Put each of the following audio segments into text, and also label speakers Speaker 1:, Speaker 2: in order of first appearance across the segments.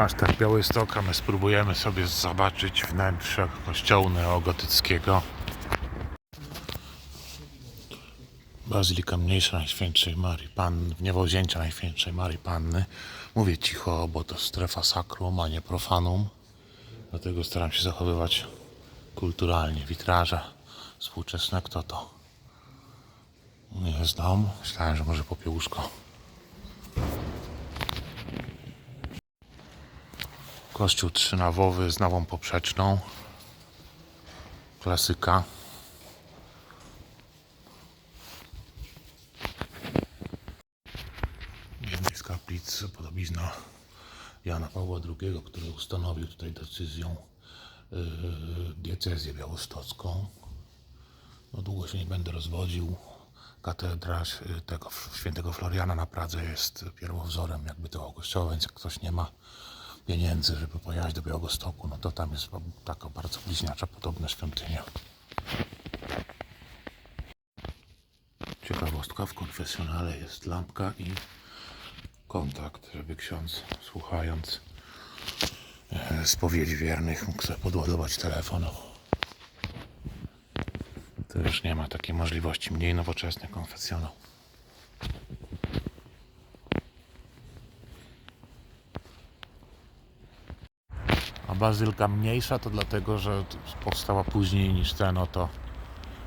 Speaker 1: Hashtag Białystok, a my spróbujemy sobie zobaczyć wnętrze kościołu neogotyckiego. Bazylika Mniejsza Najświętszej Marii Panny, w niewowzięcia Najświętszej Marii Panny. Mówię cicho, bo to strefa sakrum, a nie profanum. Dlatego staram się zachowywać kulturalnie. Witraże współczesne, kto to? Nie jest dom. Myślałem, że może popiełuszko. Kościół trzynawowy z nawą poprzeczną. Klasyka. Jednej z kaplic podobizna Jana Pawła II, który ustanowił tutaj decyzją yy, diecezję białostocką. No długo się nie będę rozwodził. Katedra yy, tego świętego Floriana na Pradze jest pierwowzorem jakby tego kościoła, więc jak ktoś nie ma pieniędzy, żeby pojechać do Białegostoku, no to tam jest taka bardzo bliźniacza, podobna świątynia. Ciekawostka, w konfesjonale jest lampka i kontakt, żeby ksiądz słuchając e, spowiedzi wiernych mógł sobie podładować telefon. To już nie ma takiej możliwości. Mniej nowoczesny konfesjonał. Bazylka mniejsza to dlatego, że powstała później niż ten oto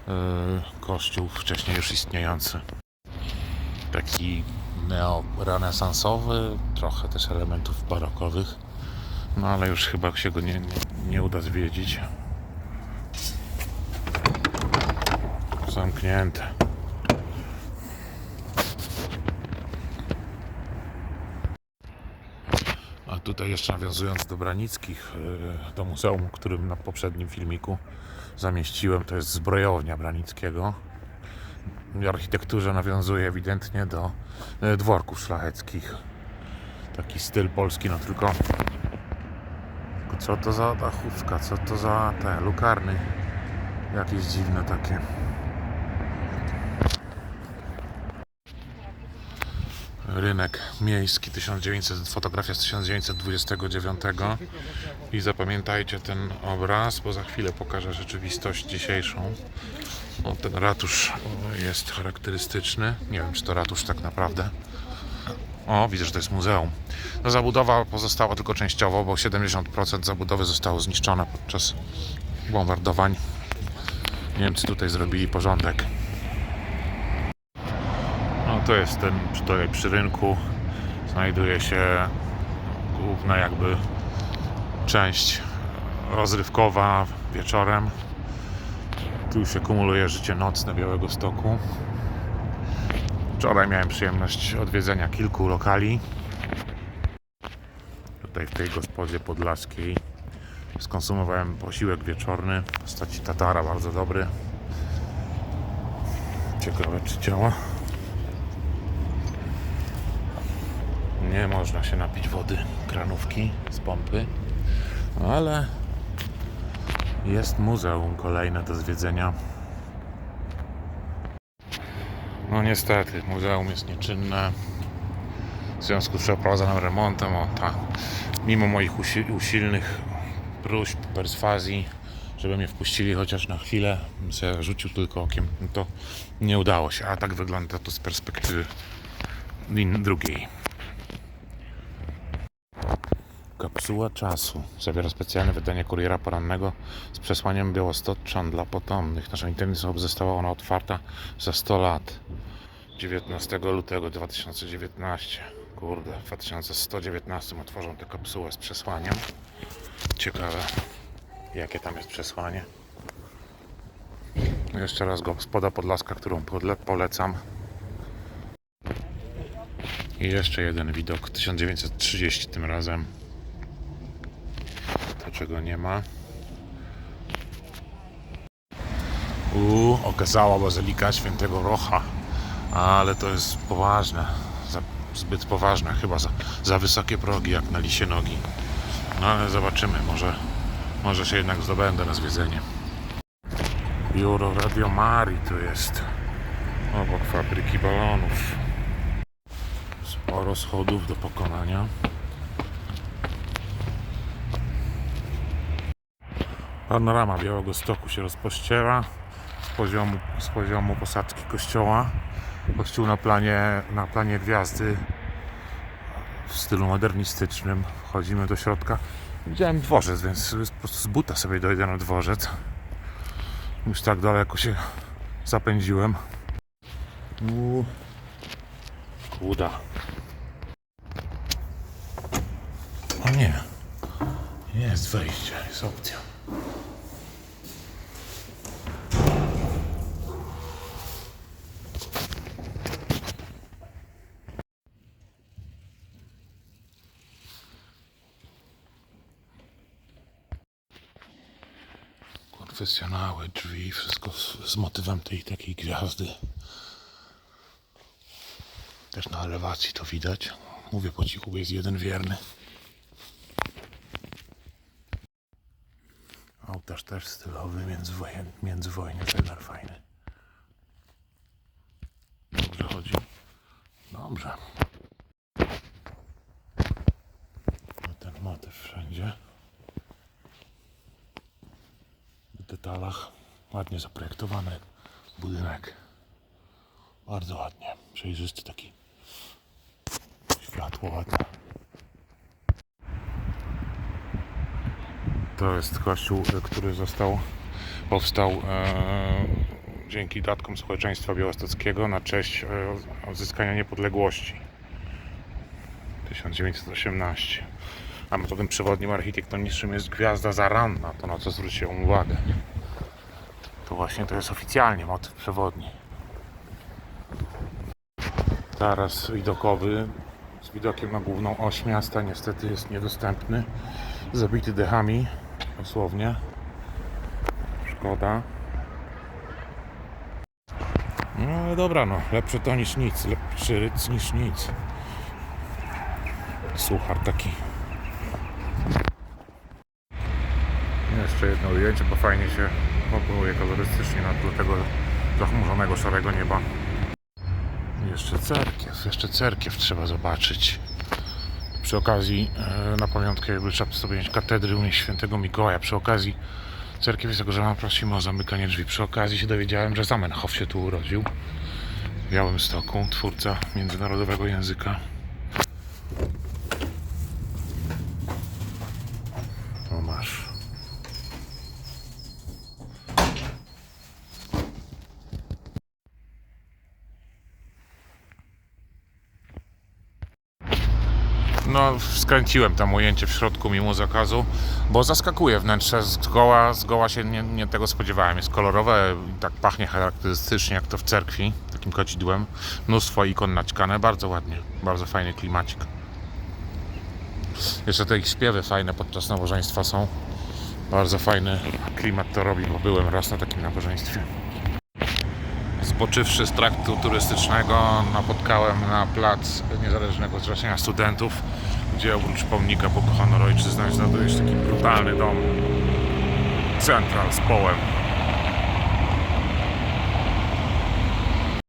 Speaker 1: yy, kościół wcześniej już istniejący. Taki neorenesansowy, trochę też elementów barokowych. No ale już chyba się go nie, nie, nie uda zwiedzić. Zamknięte. A tutaj jeszcze nawiązując do Branickich, yy, do muzeum, którym na poprzednim filmiku zamieściłem, to jest zbrojownia Branickiego. Architekturze nawiązuje ewidentnie do yy, dworków szlacheckich. Taki styl polski, no tylko co to za dachówka, co to za te lukarny, jakieś dziwne takie. Rynek miejski 1900, fotografia z 1929 i zapamiętajcie ten obraz, bo za chwilę pokażę rzeczywistość dzisiejszą. No, ten ratusz jest charakterystyczny. Nie wiem, czy to ratusz tak naprawdę. O, widzę, że to jest muzeum. No, zabudowa pozostała tylko częściowo, bo 70% zabudowy zostało zniszczone podczas bombardowań. Niemcy tutaj zrobili porządek. To jest ten tutaj przy rynku znajduje się główna jakby część rozrywkowa wieczorem. Tu się kumuluje życie nocne Białego Stoku. Wczoraj miałem przyjemność odwiedzenia kilku lokali. Tutaj w tej gospodzie podlaskiej skonsumowałem posiłek wieczorny w postaci tatara, bardzo dobry. Ciekawe czy działa. Nie można się napić wody kranówki z pompy, ale jest muzeum kolejne do zwiedzenia. No niestety, muzeum jest nieczynne. W związku z przeprowadzonym remontem, o, ta, mimo moich usi- usilnych próśb, perswazji, żeby mnie wpuścili chociaż na chwilę, sobie rzucił tylko okiem, to nie udało się. A tak wygląda to z perspektywy drugiej. Kapsuła czasu zawiera specjalne wydanie kuriera porannego z przesłaniem Białostoczan dla potomnych. Nasza internet została ona otwarta za 100 lat. 19 lutego 2019. Kurde, w 2119 otworzą tę kapsułę z przesłaniem. Ciekawe, jakie tam jest przesłanie. Jeszcze raz gospoda Podlaska, którą polecam. I jeszcze jeden widok, 1930 tym razem. To czego nie ma. Uuu, okazała bazylika świętego Rocha. Ale to jest poważne. Za, zbyt poważne, chyba za, za wysokie progi, jak na lisie nogi. No ale zobaczymy, może, może się jednak zdobędę na zwiedzenie. Biuro Radio Mari tu jest. Obok fabryki balonów. Sporo schodów do pokonania. Panorama Białego Stoku się rozpościera z poziomu, z poziomu posadzki kościoła. Kościół na planie, na planie gwiazdy w stylu modernistycznym. Wchodzimy do środka. Widziałem dworzec, więc po prostu z buta sobie dojdę na dworzec. Już tak daleko się zapędziłem. Uuu. Kuda. Nie. Jest wejście, jest opcja. Konfesjonały, drzwi, wszystko z, z motywem tej takiej gwiazdy. Też na elewacji to widać. Mówię po cichu, jest jeden wierny. Ołtarz też stylowy, międzywojen, międzywojny, zegar fajny. Dobrze chodzi? Dobrze. No ten motyw wszędzie. W detalach. Ładnie zaprojektowany budynek. Bardzo ładnie. Przejrzysty taki. Światło ładne. To jest kościół, e, który został, powstał e, dzięki datkom społeczeństwa białostockiego na cześć e, odzyskania niepodległości. 1918. A metodem przewodnim architektonicznym jest gwiazda zaranna, to na co zwróciłem uwagę. To właśnie to jest oficjalnie motyw przewodni. Taras widokowy z widokiem na główną oś miasta niestety jest niedostępny. Zabity dechami, dosłownie. Szkoda. No ale dobra, no. Lepsze to niż nic. Lepszy ryc niż nic. Suchar taki. Jeszcze jedno ujęcie, bo fajnie się komponuje kolorystycznie na tle tego zachmurzonego szarego nieba. Jeszcze cerkiew, jeszcze cerkiew trzeba zobaczyć. Przy okazji, e, na pamiątkę, jakby trzeba mieć katedry u świętego Mikołaja. Przy okazji, cerkiew jest ogrzana, prosimy o zamykanie drzwi. Przy okazji się dowiedziałem, że Zamenhof się tu urodził. W Białymstoku, twórca międzynarodowego języka. O masz. No, skręciłem tam ujęcie w środku mimo zakazu, bo zaskakuje wnętrze zgoła, zgoła się nie, nie tego spodziewałem. Jest kolorowe, tak pachnie charakterystycznie jak to w cerkwi, takim kocidłem. Mnóstwo ikon naćkane, bardzo ładnie, bardzo fajny klimacik. Jeszcze te ich śpiewy fajne podczas nabożeństwa są. Bardzo fajny klimat to robi, bo byłem raz na takim nabożeństwie. Zboczywszy z traktu turystycznego, napotkałem na plac Niezależnego Zrzeszenia Studentów, gdzie oprócz pomnika pokochanej ojczyzny znajduje się taki brutalny dom Central z połem.